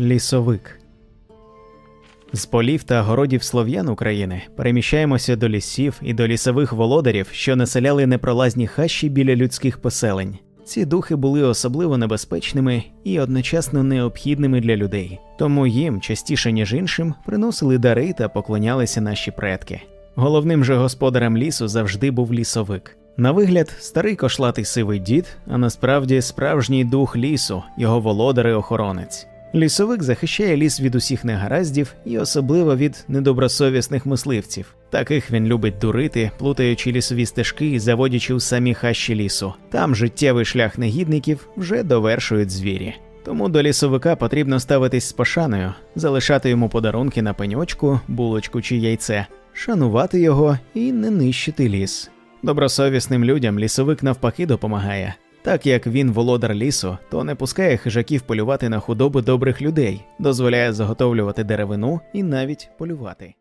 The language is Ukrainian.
Лісовик. З полів та городів слов'ян України переміщаємося до лісів і до лісових володарів, що населяли непролазні хащі біля людських поселень. Ці духи були особливо небезпечними і одночасно необхідними для людей, тому їм частіше ніж іншим приносили дари та поклонялися наші предки. Головним же господарем лісу завжди був лісовик. На вигляд, старий кошлатий сивий дід, а насправді справжній дух лісу, його володар і охоронець. Лісовик захищає ліс від усіх негараздів і особливо від недобросовісних мисливців. Таких він любить дурити, плутаючи лісові стежки і заводячи у самі хащі лісу. Там життєвий шлях негідників вже довершують звірі. Тому до лісовика потрібно ставитись з пошаною, залишати йому подарунки на пеньочку, булочку чи яйце, шанувати його і не нищити ліс. Добросовісним людям лісовик навпаки допомагає. Так як він володар лісу, то не пускає хижаків полювати на худобу добрих людей, дозволяє заготовлювати деревину і навіть полювати.